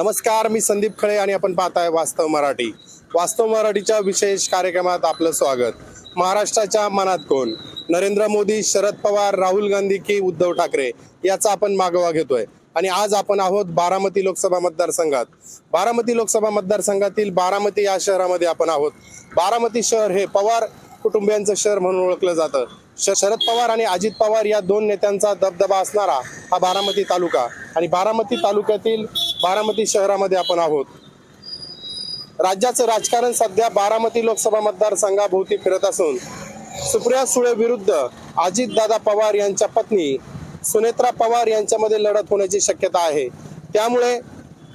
नमस्कार मी संदीप खळे आणि आपण पाहताय वास्तव मराठी. वास्तव मराठीच्या विशेष कार्यक्रमात आपलं स्वागत. महाराष्ट्राच्या मनात कोण? नरेंद्र मोदी शरद पवार राहुल गांधी की उद्धव ठाकरे? याचा आपण मागोवा घेतोय. आणि आज आपण आहोत बारामती लोकसभा मतदारसंघात. बारामती लोकसभा मतदारसंघातील बारामती या शहरामध्ये आपण आहोत. बारामती शहर हे पवार कुटुंबियांचं शहर म्हणून ओळखलं जातं. शरद पवार आणि अजित पवार या दोन नेत्यांचा दबदबा असणारा हा बारामती तालुका. आणि बारामती तालुक्यातील बारामती शहरामध्ये आपण आहोत. राज्याचं राजकारण सध्या बारामती लोकसभा मतदारसंघाभोवती फिरत असून सुप्रिया सुळे विरुद्ध अजितदादा पवार यांच्या पत्नी सुनेत्रा पवार यांच्यामध्ये लढत होण्याची शक्यता आहे. त्यामुळे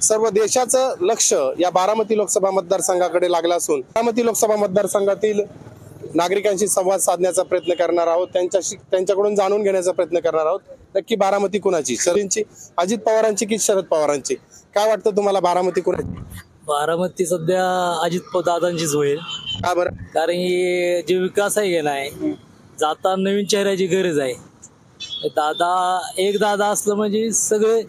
सर्व देशाचं लक्ष या बारामती लोकसभा मतदारसंघाकडे लागलं असून बारामती लोकसभा मतदारसंघातील नागरिकांशी संवाद साधण्याचा प्रयत्न करणार आहोत त्यांच्याशी त्यांच्याकडून जाणून घेण्याचा प्रयत्न करणार आहोत. नक्की बारामती कुणाची? शरदची? अजित पवारांची की शरद पवारांची? काय वाटतं तुम्हाला बारामती कुणाची? बारामती सध्या अजित दादांचीच होईल. का बरं? कारण की जे विकास आहे गेला आहे जाता नवीन चेहऱ्याची गरज आहे. दादा एक दादा असलं म्हणजे सगळे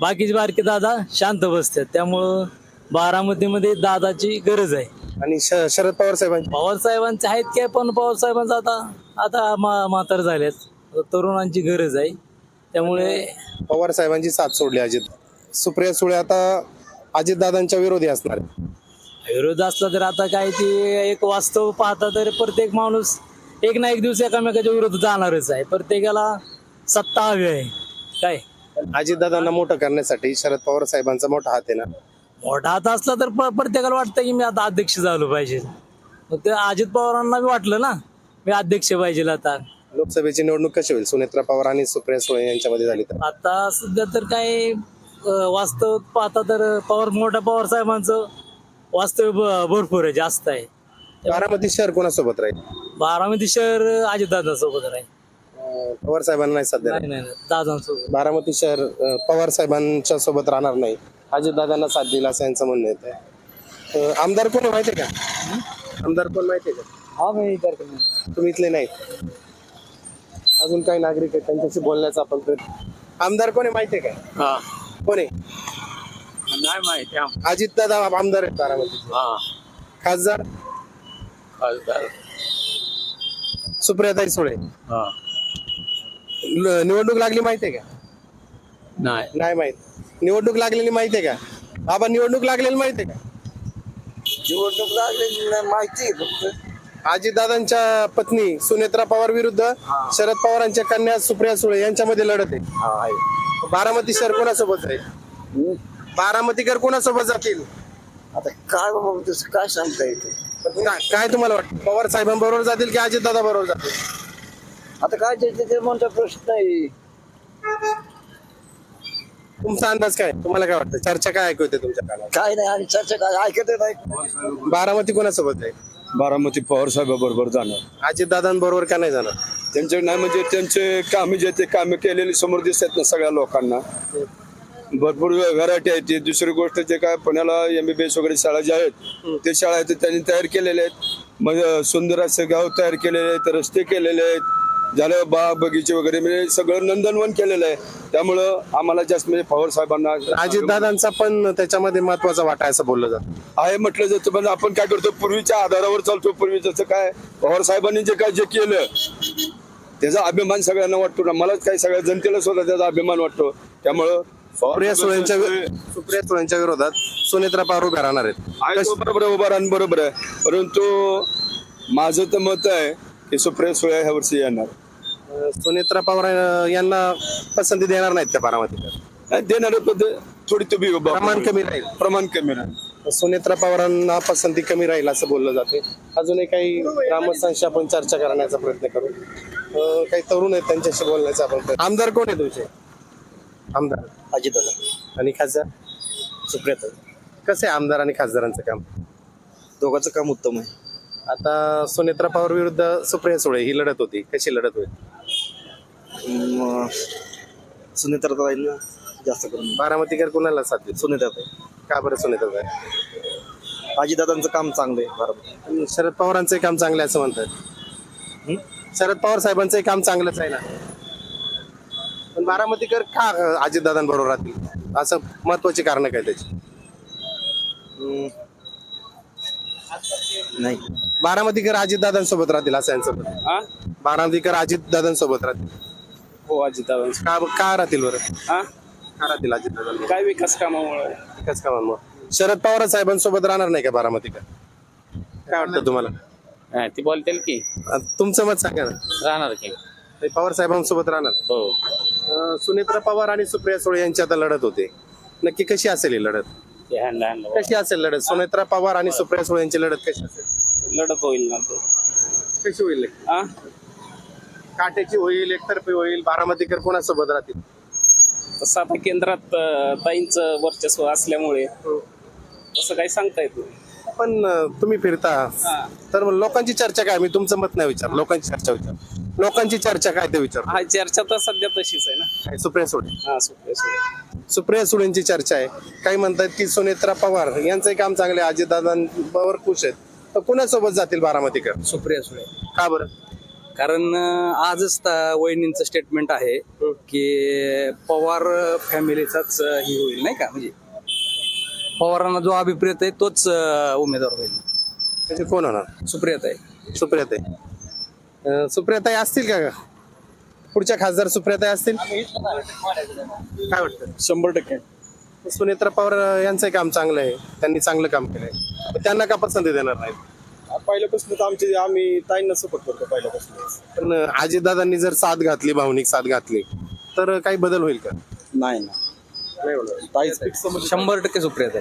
बाकीचे बारके दादा शांत बसतात. त्यामुळं बारामतीमध्ये दादाची गरज आहे. आणि श- शरद पवार साहेबांची. पवार साहेबांचे आहेत काय पण पवार साहेबांचं आता आता मा म्हातार आता तरुणांची गरज आहे. त्यामुळे पवार साहेबांची साथ सोडली अजित. सुप्रिया सुळे आता अजित दादांच्या विरोधी असणार आहेत. विरोध असला तर आता काय ते एक वास्तव पाहता तर प्रत्येक माणूस एक ना एक दिवस एकामेकाच्या विरोधात जाणारच आहे. प्रत्येकाला सत्ता हवी आहे. काय? अजित दादांना मोठं करण्यासाठी शरद पवार साहेबांचा मोठा हात आहे ना. मोठा हात असला तर प- प्रत्येकाला वाटतं की मी आता अध्यक्ष झालो पाहिजे. मग ते अजित पवारांना बी वाटलं ना मी अध्यक्ष पाहिजे आता. लोकसभेची निवडणूक कशी होईल? सुनेत्रा पवार आणि सुप्रिया सुळे यांच्यामध्ये झाली तर? आता सध्या तर काय अं, वास्तव पाहता तर पवार मोठ्या पवार साहेबांचं वास्तव ब- भरपूर आहे जास्त आहे. बारामती शहर कोणासोबत राहील? बारामती शहर अजितदादांसोबत आहे अं, पवार साहेबांना नाही सध्या नाही नाही नाही, दादांसोबत. बारामती शहर अं, पवार साहेबांच्या सोबत राहणार नाही. अजित दादांना साथ दिला असं यांचं म्हणणं येत आहे आमदार कोण आहे माहिती आहे का? आमदार कोण माहिती आहे का? हा मी विचार तुम्ही इथले नाही. अजून काही नागरिक आहेत त्यांच्याशी बोलण्याचा आपण प्रयत्न आमदार कोण आहे माहिती आहे का? हा. कोण आहे? नाही माहिती अजित दादा आमदार आहेत बारामती हा. खासदार? खासदार. सुप्रियाताई सुळे. हा. ल- निवडणूक लागली माहिती आहे का? नाही. नाही माहीत. निवडणूक लागलेली माहिती आहे का? बाबा निवडणूक लागलेली माहिती आहे का? निवडणूक लागलेली नाही माहिती फक्त. अजितदादांच्या पत्नी सुनेत्रा पवार विरुद्ध शरद पवारांच्या कन्या सुप्रिया सुळे यांच्यामध्ये लढत आहे. हा आहे. बारामती शहर कोणासोबत आहे? बारामतीकर कोणासोबत जातील? आता काय बाबा तसं काय सांगता येते काय काय तुम्हाला वाटतं? पवार साहेबांबरोबर जातील की अजितदादा बरोबर जातील? आता काय ते ते म्हणता प्रश्न आहे. तुमचा अंदाज काय? तुम्हाला काय वाटतं? चर्चा काय ऐकू येते तुमच्या काय नाही आणि चर्चा काय ऐकत नाही. बारामती कोणासोबत आहे? बारामती पवार साहेबाबरोबर जाणार. अजितदादांबरोबर का नाही जाणार? त्यांचे नाही म्हणजे त्यांचे कामे जे ते कामे केलेली समोर दिसतात ना सगळ्या लोकांना. भरपूर व्हरायटी आहे ती दुसरी गोष्ट जे काय पुण्याला एम बी बी एस वगैरे शाळा ज्या आहेत ते शाळा आहेत ते त्यांनी तयार केलेल्या आहेत. मग सुंदर असे गाव तयार केलेले आहेत रस्ते केलेले आहेत. झालं बाग बगीचे वगैरे म्हणजे सगळं नंदनवन केलेलं आहे. त्यामुळं आम्हाला जास्त म्हणजे पवार साहेबांना अजितदादांचा पण त्याच्यामध्ये महत्त्वाचा वाटा आहे असं बोललं जातं. आहे म्हटलं जातं पण आपण काय करतो पूर्वीच्या आधारावर चालतो पूर्वी जसं काय पवार साहेबांनी जे काय जे केलं त्याचा अभिमान सगळ्यांना वाटतो ना. मलाच काय सगळ्या जनतेला सुद्धा त्याचा अभिमान वाटतो. त्यामुळं सुप्रिया सुळेंच्या सुप्रिया सुळेंच्या विरोधात सुनेत्रा पवार उभ्या राहणार आहेत. आहे तो बरोबर आहे, उभा राहणं बरोबर आहे. परंतु माझं तर मत आहे की सुप्रिया सुळे ह्या वर्षी येणार. अं, सुनेत्रा पवार अं, यांना पसंती देणार नाहीत त्या नाही, देणार पण ते थोडी तुम्ही प्रमाण कमी राहील. प्रमाण कमी राहील. सुनेत्रा पवारांना पसंती कमी राहील असं बोललं जाते अजूनही काही ग्रामस्थांशी आपण चर्चा करण्याचा प्रयत्न करू. अं, काही तरुण आहेत त्यांच्याशी बोलण्याचा आपण प्रयत्न आमदार कोण आहे तुमचे? आमदार. अजितदादा आणि खासदार? सुप्रियता कसं आहे आमदार आणि खासदारांचं काम? दोघांचं काम उत्तम आहे. आता सुनेत्रा पवार विरुद्ध सुप्रिया सुळे ही लढत होती. कशी लढत होईल? सुनेत्र ना जास्त करून. बारामतीकर कुणाला साथ देतील? सुनेत्र का बरं सुनेत्रा आहे अजितदादांचं काम चांगलं आहे बरोबर शरद पवारांचं काम चांगलं आहे असं म्हणतात. शरद पवार साहेबांचं काम चांगलंच आहे ना? पण बारामतीकर का अजितदादांबरोबर राहतील? असं महत्वाची कारण काय त्याची? नाही. बारामतीकर अजित दादांसोबत राहतील असं यांचं. हा? बारामतीकर अजित दादांसोबत राहतील. हो अजितदादांचं का का राहतील बरं? हा? का राहतील अजित दादा काय विकास कामामुळे? एकाच कामांमुळे. शरद पवार साहेबांसोबत राहणार नाही का बारामतीकर काय वाटतं तुम्हाला? ती बोलतील की. अ, तुमचं मत सांगा ना. राहणार की. ते पवार साहेबांसोबत राहणार. हो. अ, सुनेत्रा पवार आणि सुप्रिया सुळे यांची आता लढत होते. नक्की कशी असेल ही लढत? ते कशी असेल लढत? सुनेत्रा पवार आणि सुप्रिया सुळे यांची लढत कशी असेल? लढत होईल ना ते. कशी होईल हा काट्याची होईल एकतर्फी होईल बारामतीकर कोणासोबत राहतील? तसं आता केंद्रात अं, ताईंचं वर्चस्व असल्यामुळे तसं काही सांगता येत नाही. पण अ, तुम्ही फिरता. हा. तर मग लोकांची चर्चा काय? मी तुमचं मत नाही विचार लोकांची चर्चा विचार लोकांची चर्चा काय ते विचार हा चर्चा तर सध्या तशीच आहे ना. काय सुप्रिया सुळे? हा सुप्रिया सुळे. सुप्रिया सुळेंची चर्चा आहे. काही म्हणतात की सुनेत्रा पवार यांचंही काम चांगले आहे. अजितदादांवर खुश आहेत. तर कुणासोबत जातील बारामतीकर सुप्रिया सुळे. का बरं? कारण आजच वहिनींचं स्टेटमेंट आहे की पवार फॅमिलीचाच ही होईल नाही का? म्हणजे पवारांना जो अभिप्रेत आहे तोच उमेदवार होईल. म्हणजे कोण होणार? सुप्रियाताई. सुप्रियाताई. अं, सुप्रियाताई असतील का पुढच्या खासदार सुप्रियाताई असतील? काय वाटतं? शंभर टक्के. सुनेत्रा पवार अं, यांचंही काम चांगलं आहे. त्यांनी चांगलं काम केलंय. पण त्यांना का पसंती देणार नाही पहिल्यापासून तर आमचे आम्ही ताईंना सपोर्ट करतो पहिल्यापासून पण अं, अजितदादांनी जर साथ घातली भावनिक साथ घातली तर काही बदल होईल का? नाही ना नाही होणार. ताईच शंभर टक्के सुप्रियाताई.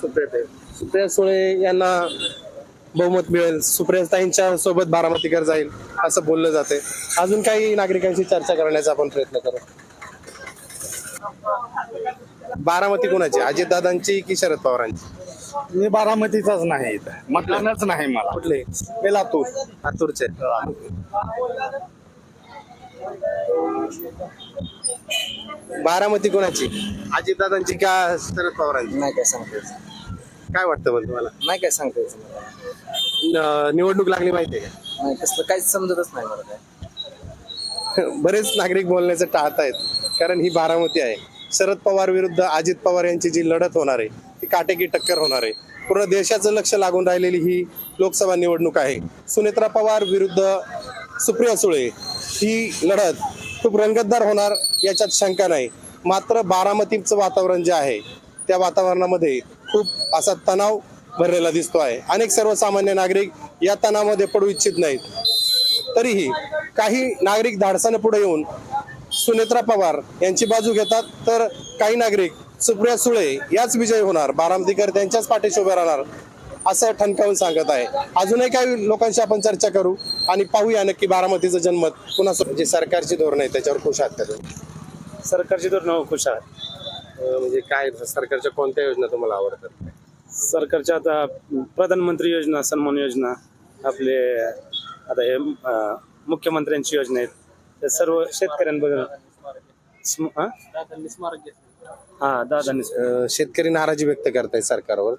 सुप्रियाताई सुप्रिया सुळे यांना बहुमत मिळेल. सुप्रियाताईंच्या सोबत बारामतीकर जाईल असं बोललं जाते अजून काही नागरिकांशी चर्चा करण्याचा आपण प्रयत्न करू. बारामती कोणाची? अजितदादांची की शरद पवारांची? मी बारामतीचाच नाही इथं. मतदानच नाही मला. कुठले? मी लातूर. लातूरचे. बारामती कोणाची? अजितदादांची का शरद पवारांची? नाही काय सांगता यायचं काय वाटतं मग तुम्हाला? नाही काय सांगता यायचं मला. न- निवडणूक लागली माहितीये का? नाही तसलं काहीच समजतच नाही मला काय. बरेच नागरिक बोलण्याचं टाळत आहेत कारण ही बारामती आहे. शरद पवार विरुद्ध अजित पवार यांची जी लढत होणार आहे ती काटेकी टक्कर होणार आहे. पूर्ण देशाचं लक्ष लागून राहिलेली ही लोकसभा निवडणूक आहे. सुनेत्रा पवार विरुद्ध सुप्रिया सुळे ही लढत खूप रंगतदार होणार याच्यात शंका नाही. मात्र बारामतीचं वातावरण जे आहे त्या वातावरणामध्ये खूप असा तणाव भरलेला दिसतो आहे. अनेक सर्वसामान्य नागरिक या तणावामध्ये पडू इच्छित नाहीत. तरीही काही नागरिक धाडसाने पुढे येऊन सुनेत्रा पवार यांची बाजू घेतात. तर काही नागरिक सुप्रिया सुळे याच विजयी होणार. बारामतीकर त्यांच्याच पाठीशी उभे राहणार असं ठणकावून सांगत आहे. अजूनही काही लोकांशी आपण चर्चा करू आणि पाहूया नक्की बारामतीचं जन्मत. पुन्हा जे सरकारची धोरण आहे त्याच्यावर खुश आहात का? सरकारची धोरणं खुश आहेत. म्हणजे काय सरकारच्या कोणत्या योजना तुम्हाला आवडतात? सरकारच्या आता प्रधानमंत्री योजना सन्मान योजना आपले आता हे मुख्यमंत्र्यांची योजना आहेत. त्या सर्व शेतकऱ्यांबद्दल. हा? हा दादांनी अं, शेतकरी नाराजी व्यक्त करतायत सरकारवर.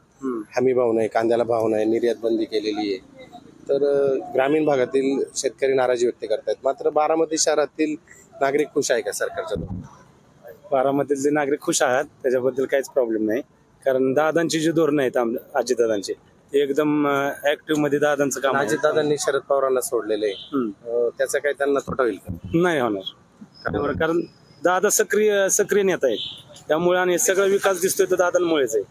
हमी भाव नाही कांद्याला भाव नाही निर्यात बंदी केलेली आहे. तर अं, ग्रामीण भागातील शेतकरी नाराजी व्यक्त करतायत. मात्र बारामती शहरातील नागरिक खुश आहे का सरकारच्या धोरणावर? बारामतीतले नागरिक खुश आहात त्याच्याबद्दल काहीच प्रॉब्लेम नाही. कारण दादांची जी धोरणं आहेत आम- अजितदादांची ते एकदम ऍक्टिव्हमध्ये दादांचं काम आहे. अजितदादांनी शरद पवारांना सोडलेले आहे. हम्म. अं, त्याचा काही त्यांना तोटा होईल का? नाही होणार. बरोबर कारण दादा सक्रिय सक्रिय नेता आहेत त्यामुळे आणि सगळा विकास दिसतोय तर दादांमुळेच आहे.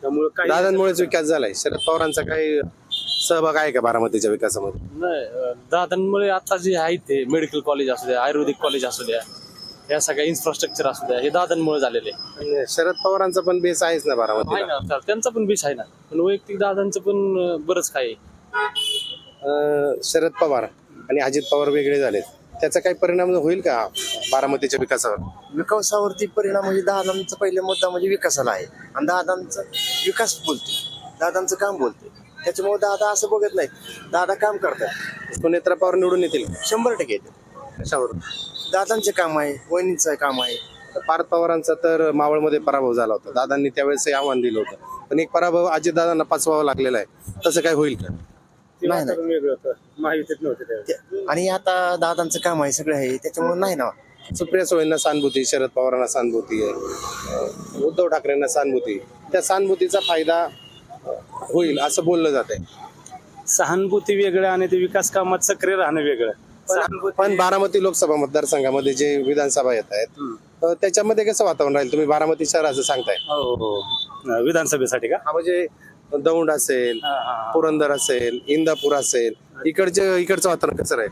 त्यामुळे काही दादांमुळेच विकास झालाय. शरद पवारांचा काही सहभाग आहे का बारामतीच्या विकासामध्ये? नाही अं, दादांमुळे आता जे आहे ते मेडिकल कॉलेज असू द्या आयुर्वेदिक कॉलेज असू द्या. या सगळ्या इन्फ्रास्ट्रक्चर असू द्या हे दादांमुळे झालेले. आणि शरद पवारांचा पण बेस आहेच ना आहे बारामतीला ना तर त्यांचा पण बेस आहे ना. पण वैयक्तिक दादांचं पण अं, बरंच काय आहे. अं, शरद पवार आणि अजित पवार वेगळे झालेत. त्याचा काही परिणाम होईल का बारामतीच्या विकासावर? विकासावरती परिणाम म्हणजे दादांचा पहिला मुद्दा म्हणजे विकासाला आहे. आणि दादांचा विकास बोलतो दादांचं काम बोलते त्याच्यामुळे दादा असं बघत नाही दादा काम करतात. सुनेत्रा पवार निवडून येतील. शंभर टक्के येते कशावर दादांचे काम आहे वहिनीचं काम आहे. पार्थ पवारांचा तर मावळमध्ये पराभव झाला होता. दादांनी त्यावेळेस आव्हान दिलं होतं. पण एक पराभव अजितदादांना पचवावा लागलेला आहे. तसं काय होईल का? नाही, वेगळं होतं. महायुतीत नव्हते त्यावेळेस. ते- आणि आता दादांचं काम आहे सगळं आहे. त्याच्यामुळे नाही ना. सुप्रिया सुळेंना सहानुभूती शरद पवारांना सहानुभूती आहे. अं, उद्धव ठाकरेंना सहानुभूती. त्या सहानुभूतीचा फायदा होईल असं बोललं जात आहे सहानुभूती वेगळं आणि ते विकास कामात सक्रिय राहणं वेगळं. पण पण बारामती लोकसभा मतदारसंघामध्ये जे विधानसभा येत आहेत त्याच्यामध्ये कसं वातावरण राहील? तुम्ही बारामती शहराचं सांगताय. हो हो विधानसभेसाठी का? हा म्हणजे दौंड असेल हा, हा. पुरंदर असेल इंदापूर असेल इकडचे इकडचं वातावरण कसं राहील?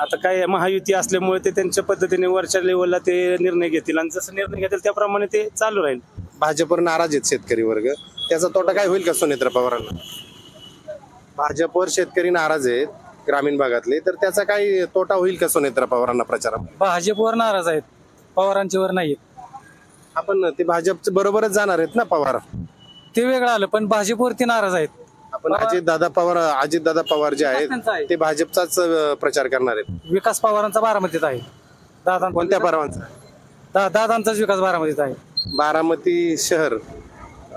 आता काय महायुती असल्यामुळे ते त्यांच्या पद्धतीने वरच्या लेवलला ते निर्णय घेतील. आणि जसं निर्णय घेतील त्याप्रमाणे ते चालू राहील. भाजपवर नाराज आहेत शेतकरी वर्ग. त्याचा तोटा काय होईल का सुनेत्र पवारांना? भाजपवर शेतकरी नाराज आहेत. ग्रामीण भागातले तर त्याचा काही तोटा होईल का सुनेत्र पवारांना प्रचारामध्ये? भाजपवर नाराज आहेत. पवारांच्यावर नाही आपण ते भाजपच्या बरोबरच जाणार आहेत ना पवार? ते वेगळं आलं पण भाजपवरती नाराज आहेत. आपण अजित दादा पवार अजित दादा पवार जे त्यांचा आहे. आहेत ते भाजपचाच अं, प्रचार करणार आहेत. विकास पवारांचा बारामतीत आहे. दादा कोणत्या पवारांचा? दा- दादांचाच विकास बारामतीत आहे. बारामती शहर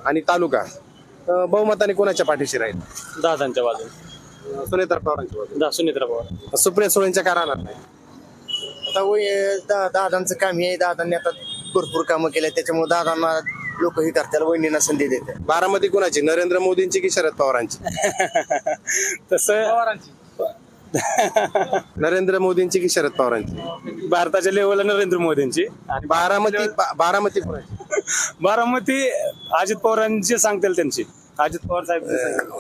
आणि तालुका अं, बहुमताने कोणाच्या पाठीशी राहील? दादांच्या बाजूने. सुनेत्र पवारांच्या. दा सुनेत्रा पवार. सुप्रिया सुळेंच्या का राहणार नाही? आता वय- दा- दादांचं काम हे दादांनी आता भरपूर कामं केले. त्याच्यामुळे दादांना लोक ही करतात वहिनींना संधी देतात. बारामती कुणाची? नरेंद्र मोदींची की शरद पवारांची? तसं नरेंद्र मोदींची की शरद पवारांची? भारताच्या लेवलला नरेंद्र मोदींची. आणि बारामती बा- बारामती कुणाची? बारामती अजित पवारांची सांगतील त्यांची. अजित पवार साहेब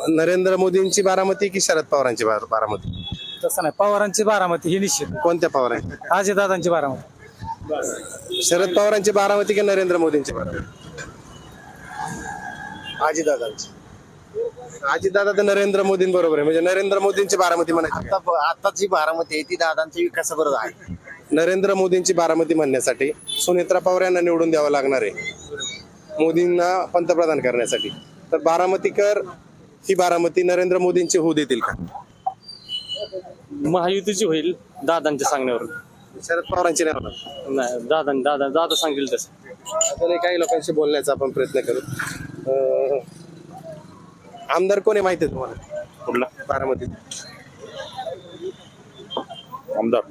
नरेंद्र मोदींची बारामती की शरद पवारांची बार- बारामती? तसं नाही पवारांची बारामती ही निश्चित. कोणत्या पवारांची? दादांची बारामती. शरद पवारांची बारामती की नरेंद्र मोदींची बारामती? आजी दादांची. आजी दादा तर नरेंद्र मोदींबरोबर आहे. म्हणजे नरेंद्र मोदींची बारामती म्हणायची का? आता आता जी बारामती आहे ती दादांच्या विकासाबरोबर आहे. नरेंद्र मोदींची बारामती म्हणण्यासाठी सुनेत्रा पवार यांना निवडून द्यावं लागणार आहे. मोदींना पंतप्रधान करण्यासाठी. तर बारामतीकर ही बारामती नरेंद्र मोदींची होऊ देतील का? महायुतीची होईल दादांच्या सांगण्यावर. शरद पवारांची नाही होणार. नाही दादा दादा दादा सांगतील तसं. अजूनही काही लोकांशी बोलण्याचा आपण प्रयत्न करू. अं, आमदार कोणी माहिती आहे तुम्हाला? कुठला? बारामती. आमदार.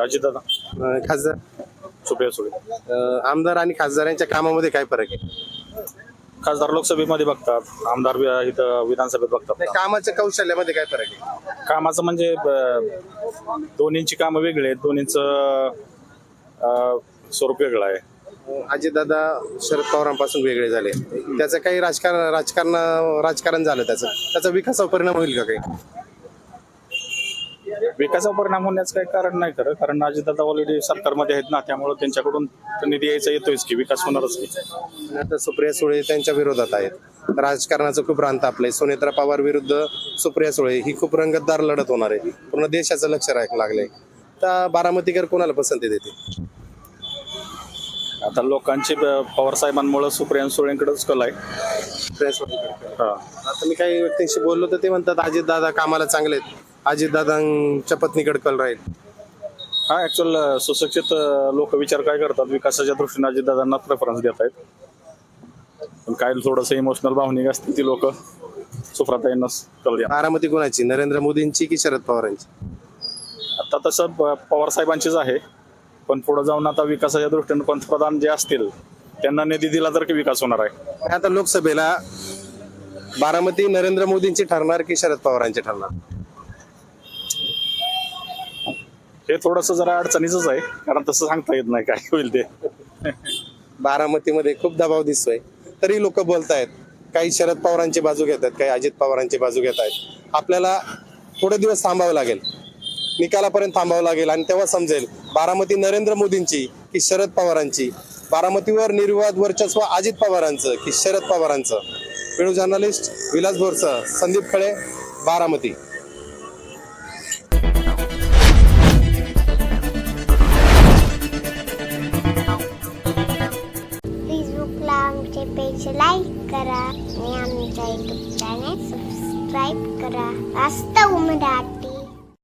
अजित दादा अं, खासदार. सुप्रिया सुळे. अं, आमदार आणि खासदार यांच्या कामामध्ये काय फरक आहे? खासदार लोकसभेमध्ये बघतात आमदार वि- इथं विधानसभेत बघतात. कामाच्या कौशल्यामध्ये काय फरक आहे? कामाचं म्हणजे ब- दोन्हींची कामं वेगळी आहेत दोन्हींचं अं, स्वरूप वेगळं आहे. अजितदादा शरद पवारांपासून वेगळे झाले. त्याचं काही राजकारण राजकारण राजकारण झालं त्याचं. त्याचा विकासावर परिणाम होईल का काही? विकासावर परिणाम होण्याचं काही कारण नाही खरं कारण अजितदादा ऑलरेडी सरकारमध्ये आहेत ना त्यामुळे त्यांच्याकडून निधी यायचा येतोयच की विकास होणारच की. आता सुप्रिया सुळे त्यांच्या विरोधात आहेत. राजकारणाचं खूप रान तापलंय सुनेत्रा पवार विरुद्ध सुप्रिया सुळे ही खूप रंगतदार लढत होणार आहे. पूर्ण देशाचं लक्ष राहायला लागलंय. तर बारामतीकर कोणाला पसंती देते आता लोकांची पवार साहेबांमुळे सुप्रिया सुळेंकडेच कल आहे. प्रेस हा. आता मी काही व्यक्तींशी बोललो तर ते म्हणतात अजितदादा कामाला चांगले आहेत. अजितदादांच्या पत्नीकडे कल राहील. हा ऍक्च्युअल सुशिक्षित लोक विचार काय करतात? विकासाच्या दृष्टीने अजितदादांना प्रेफरन्स देत आहेत. पण काय थोडस इमोशनल भावनिक असते ती लोक. सुप्राताईंनाच कल द्या. बारामती कोणाची? नरेंद्र मोदींची की शरद पवारांची? आता तसं पवार साहेबांचीच आहे. पण पुढे जाऊन आता विकासाच्या दृष्टीने पंतप्रधान जे असतील त्यांना निधी दिला तर की विकास होणार आहे. आता लोकसभेला बारामती नरेंद्र मोदींची ठरणार की शरद पवारांची ठरणार? हे थोडस जरा अडचणीच आहे कारण तसं सांगता येत नाही काय होईल ते. बारामतीमध्ये खूप दबाव दिसतोय. तरी लोक बोलतायत काही शरद पवारांची बाजू घेत आहेत काही अजित पवारांची बाजू घेत आहेत आपल्याला थोडे दिवस थांबावं लागेल. निकालापर्यंत थांबावं लागेल आणि तेव्हा समजेल बारामती नरेंद्र मोदींची की शरद पवारांची? बारामतीवर निर्विवाद वर्चस्व अजित पवारांचं की शरद पवारांचं? वेळू जर्नलिस्ट विलास बोरसं संदीप खळे बारामती. सबस्क्राईब करा. वास्तव मराठी